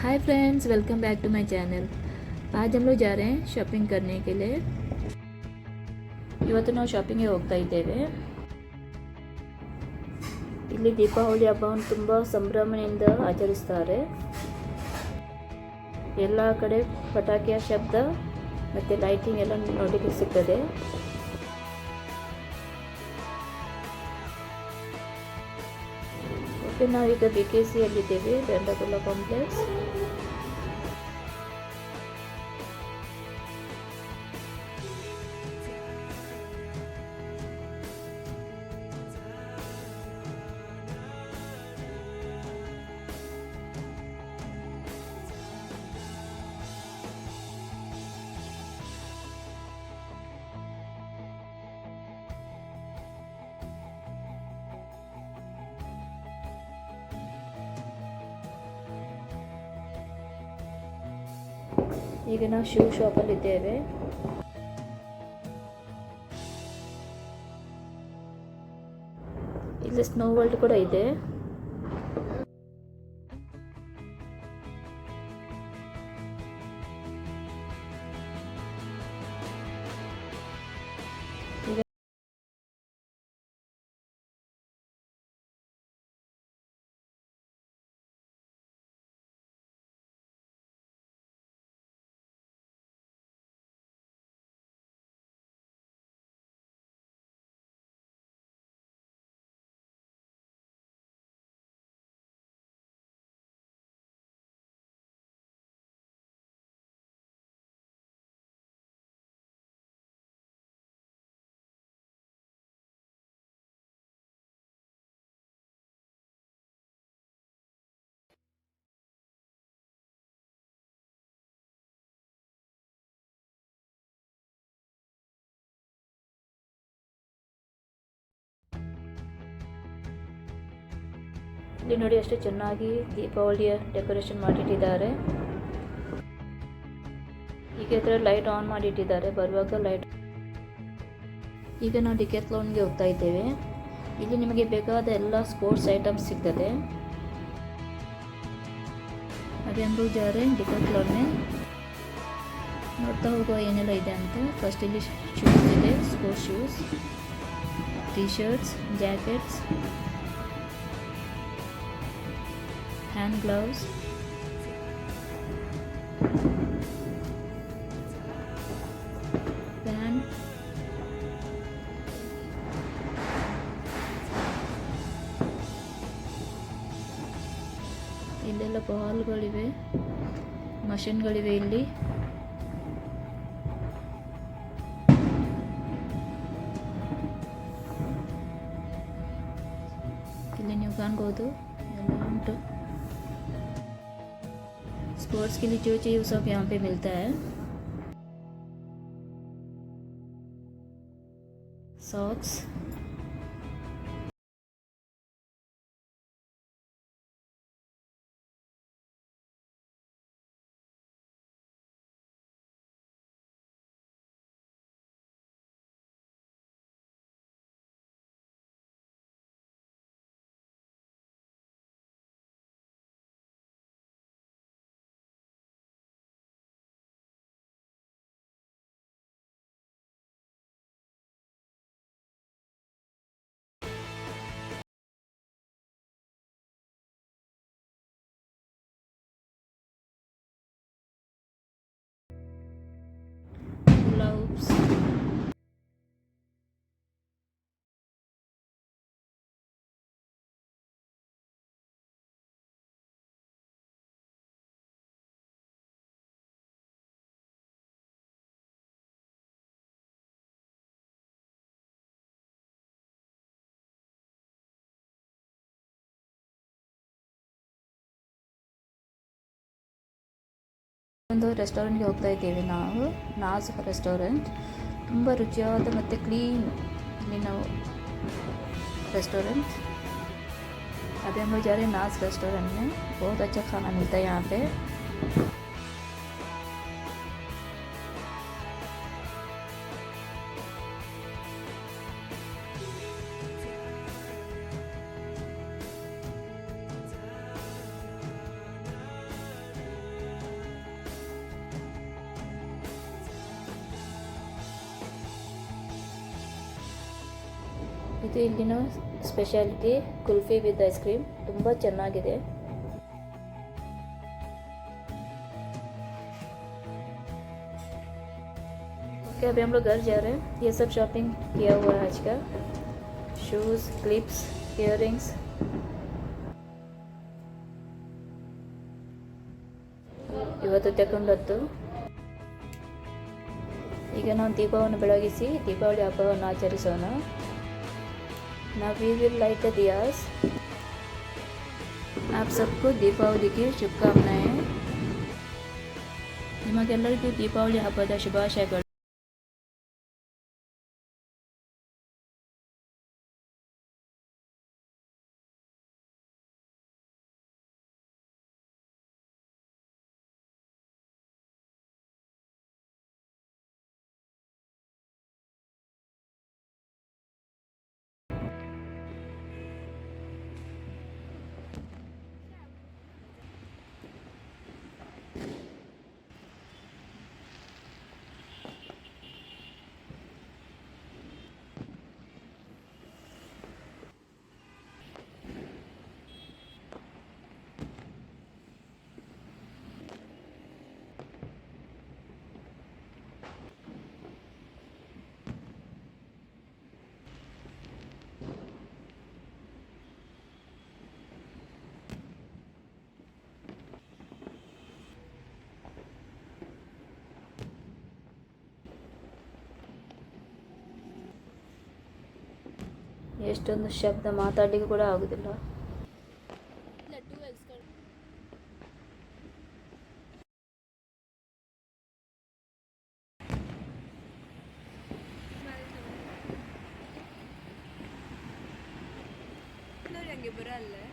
hi friends welcome back to my channel आज हम लोग जा रहे हैं शॉपिंग करने के लिए ಇವತ್ತು ನಾವು ಶಾಪಿಂಗ್ಗೆ ಹೋಗ್ತಾ ಇದ್ದೇವೆ ಇಲ್ಲಿ ದೀಪಾವಳಿ ಹಬ್ಬವನ್ನು ತುಂಬ ಸಂಭ್ರಮದಿಂದ ಆಚರಿಸ್ತಾರೆ ಎಲ್ಲ ಕಡೆ ಪಟಾಕಿಯ ಶಬ್ದ ಮತ್ತು ಲೈಟಿಂಗ್ ಎಲ್ಲ ನೋಡಲಿಕ್ಕೆ ಸಿಗ್ತದೆ ಓಕೆ ನಾವೀಗ ಬಿ ಕೆ ಸಿಯಲ್ಲಿದ್ದೇವೆ ಬೆಂಡಗುಲ್ಲ ಕಾಂಪ್ಲೆಕ್ಸ್ ಈಗ ನಾವು ಶೂ ಶಾಪಲ್ಲಿದ್ದೇವೆ ಇಲ್ಲಿ ಸ್ನೋ ವರ್ಲ್ಡ್ ಕೂಡ ಇದೆ. ಇಲ್ಲಿ ನೋಡಿ ಎಷ್ಟು ಚೆನ್ನಾಗಿ ದೀಪಾವಳಿಯ ಡೆಕೋರೇಷನ್ ಮಾಡಿಟ್ಟಿದ್ದಾರೆ. ಈಗ ಹತ್ರ ಲೈಟ್ ಆನ್ ಮಾಡಿಟ್ಟಿದ್ದಾರೆ. ಬರುವಾಗ ಲೈಟ್ ಈಗ ನಾವು ಡಿಕೆತ್ ಲೋನ್ಗೆ ಹೋಗ್ತಾ ಇದ್ದೇವೆ. ಇಲ್ಲಿ ನಿಮಗೆ ಬೇಕಾದ ಎಲ್ಲ ಸ್ಪೋರ್ಟ್ಸ್ ಐಟಮ್ಸ್ ಸಿಗ್ತದೆ. ಅದೆಂದು ಜಾರೆ ಡಿಕೆತ್ ಡಿಕೆತ್ಲೋನ್ನೇ ನೋಡ್ತಾ ಹೋಗುವ ಏನೆಲ್ಲ ಇದೆ ಅಂತ. ಫಸ್ಟ್ ಇಲ್ಲಿ ಶೂಸ್ ಇದೆ, sports shoes T shirts jackets. Hand gloves. Pant ಇಲ್ಲೆಲ್ಲ ಬಾಲ್ಗಳಿವೆ ಮಷಿನ್ಗಳಿವೆ ಇಲ್ಲಿ. ಇಲ್ಲಿ ನೀವು ಕಾಣ್ಬೋದು. के लिए जो चाहिए वो सब यहाँ पे मिलता है। सॉक्स ಒಂದು ರೆಸ್ಟೋರೆಂಟ್ಗೆ ಹೋಗ್ತಾ ಇದ್ದೇವೆ ನಾವು ನಾಜ್ ರೆಸ್ಟೋರೆಂಟ್ ತುಂಬ ರುಚಿಯಾದ ಮತ್ತು ಕ್ಲೀನ್ ಇಲ್ಲಿನ रेस्टोरेंट अभी हम लोग जा रहे हैं नाज रेस्टोरेंट में बहुत अच्छा खाना मिलता है यहाँ पे ಇದು ಇಲ್ಲಿನ speciality kulfi with ice cream ತುಂಬ ಚೆನ್ನಾಗಿದೆ ओके अभी हम लोग घर जा रहे हैं ये सब शॉपिंग किया हुआ है आज का शूज़ क्लिप्स इयर ಇವತ್ತು ತಗೊಂಡದ್ದು ಈಗ ನಾವು ದೀಪವನ್ನು ಬೆಳಗಿಸಿ ದೀಪಾವಳಿ ಹಬ್ಬವನ್ನು ಆಚರಿಸೋಣ ನಾವು we will light the diyas आप सबको ದೀಪಾವಳಿ की ಶುಭಕಾಮನಾಯೆ ನಿಮಗೆಲ್ಲರಿಗೂ ದೀಪಾವಳಿ ಹಬ್ಬದ ಶುಭಾಶಯಗಳು ಎಷ್ಟೊಂದು ಶಬ್ದ ಮಾತಾಡಲಿಕ್ಕೆ ಕೂಡ ಆಗೋದಿಲ್ಲ ಬರಲ್ಲ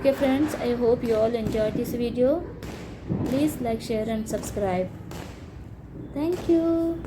Okay friends, I hope you all enjoyed this video. Please like, share and subscribe. Thank you.